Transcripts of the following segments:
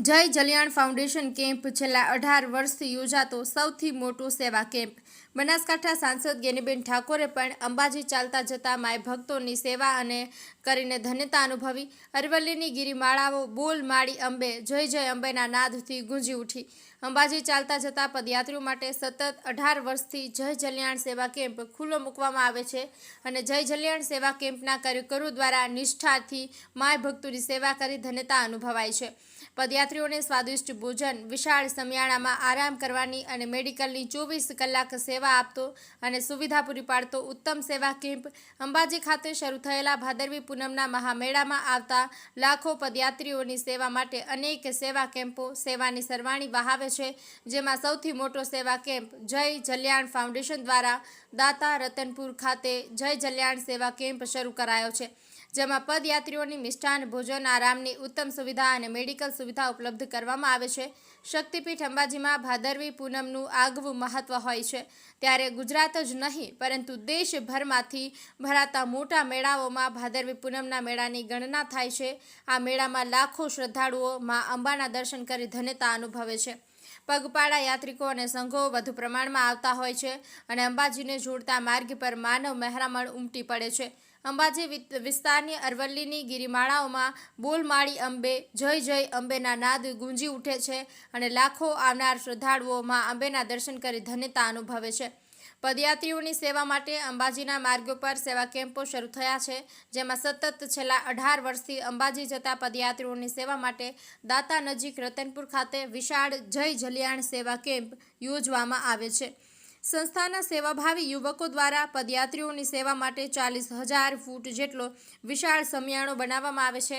જય Jaliyan foundation camp છેલ્લા અઢાર વર્ષથી યોજાતો સૌથી મોટો સેવા કેમ્પ. બનાસકાંઠા સાંસદ ગેનીબેન ઠાકોરે પણ અંબાજી ચાલતા જતા માય ભક્તોની સેવા અને કરીને ધન્યતા અનુભવી. અરવલ્લીની ગિરિમાળાઓ બોલ માળી અંબે, જય જય અંબેના નાદથી ગુંજી ઉઠી. અંબાજી ચાલતા જતા પદયાત્રીઓ માટે સતત અઢાર વર્ષથી જય જલિયાણ સેવા કેમ્પ ખુલ્લો મૂકવામાં આવે છે અને જય જલિયાણ સેવા કેમ્પના કાર્યકરો દ્વારા નિષ્ઠાથી માય ભક્તોની સેવા કરી ધન્યતા અનુભવાય છે. પદયાત્રીઓને સ્વાદિષ્ટ ભોજન, વિશાળ સમિયાણામાં આરામ કરવાની અને મેડિકલની ચોવીસ કલાક સેવા આપતો અને સુવિધા પૂરી પાડતો ઉત્તમ સેવા કેમ્પ અંબાજી ખાતે શરૂ થયેલા ભાદરવી પૂનમના મહામેળામાં આવતા લાખો પદયાત્રીઓની સેવા માટે અનેક સેવા કેમ્પો સેવાની સરવાણી વહાવે છે, જેમાં સૌથી મોટો સેવા કેમ્પ જય જલ્યાણ ફાઉન્ડેશન દ્વારા દાતા રતનપુર ખાતે જય જલ્યાણ સેવા કેમ્પ શરૂ કરાયો છે, જેમાં પદયાત્રીઓની મિષ્ટાન ભોજન, આરામની ઉત્તમ સુવિધા અને મેડિકલ સુવિધા ઉપલબ્ધ કરવામાં આવે છે. શક્તિપીઠ અંબાજીમાં ભાદરવી પૂનમનું આગવું મહત્વ હોય છે. ત્યારે ગુજરાત જ નહીં, પરંતુ દેશભરમાંથી ભરાતા મોટા મેળાઓમાં ભાદરવી પૂનમના મેળાની ગણના થાય છે. આ મેળામાં લાખો શ્રદ્ધાળુઓ મા અંબાના દર્શન કરી ધન્યતા અનુભવે છે. પગપાળા યાત્રિકો અને સંઘો વધુ પ્રમાણમાં આવતા હોય છે અને અંબાજીને જોડતા માર્ગ પર માનવ મહેરામણ ઉમટી પડે છે. અંબાજી વિસ્તારની અરવલ્લીની ગિરિમાળાઓમાં બોલમાળી અંબે, જય જય અંબેના નાદ ગુંજી ઉઠે છે અને લાખો આવનાર શ્રદ્ધાળુઓ માં અંબેના દર્શન કરી ધન્યતા અનુભવે છે. પદયાત્રીઓની સેવા માટે અંબાજીના માર્ગો પર સેવા કેમ્પો શરૂ થયા છે, જેમાં સતત છેલ્લા અઢાર વર્ષથી અંબાજી જતા પદયાત્રીઓની સેવા માટે દાતા નજીક રતનપુર ખાતે વિશાળ જય જલિયાણ સેવા કેમ્પ યોજવામાં આવે છે. સંસ્થાના સેવાભાવી યુવકો દ્વારા પદયાત્રીઓની સેવા માટે ચાલીસ હજાર ફૂટ જેટલો વિશાળ સમિયાણો બનાવવામાં આવે છે.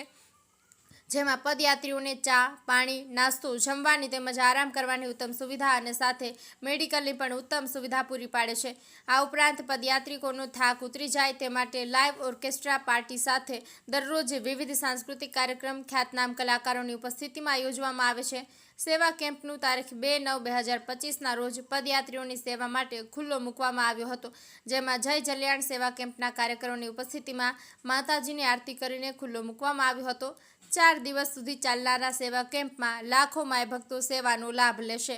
જેમાં પદયાત્રીઓને ચા, પાણી, નાસ્તો, જમવાની તેમજ આરામ કરવાની ઉત્તમ સુવિધા અને સાથે મેડિકલની પણ ઉત્તમ સુવિધા પૂરી પાડે છે. આ ઉપરાંત પદયાત્રિકોનો થાક ઉતરી જાય તે માટે લાઇવ ઓર્કેસ્ટ્રા પાર્ટી સાથે દરરોજ વિવિધ સાંસ્કૃતિક કાર્યક્રમ, ખ્યાતનામ કલાકારોની ઉપસ્થિતિમાં યોજવામાં આવે છે. સેવા કેમ્પનું તારીખ બે નવ બે હજાર પચીસના રોજ પદયાત્રીઓની સેવા માટે ખુલ્લો મૂકવામાં આવ્યો હતો, જેમાં જય જલ્યાણ સેવા કેમ્પના કાર્યકરોની ઉપસ્થિતિમાં માતાજીની આરતી કરીને ખુલ્લો મૂકવામાં આવ્યો હતો. ચાર દિવસ સુધી ચાલનારા સેવા કેમ્પમાં લાખો માય ભક્તો સેવાનો લાભ લેશે.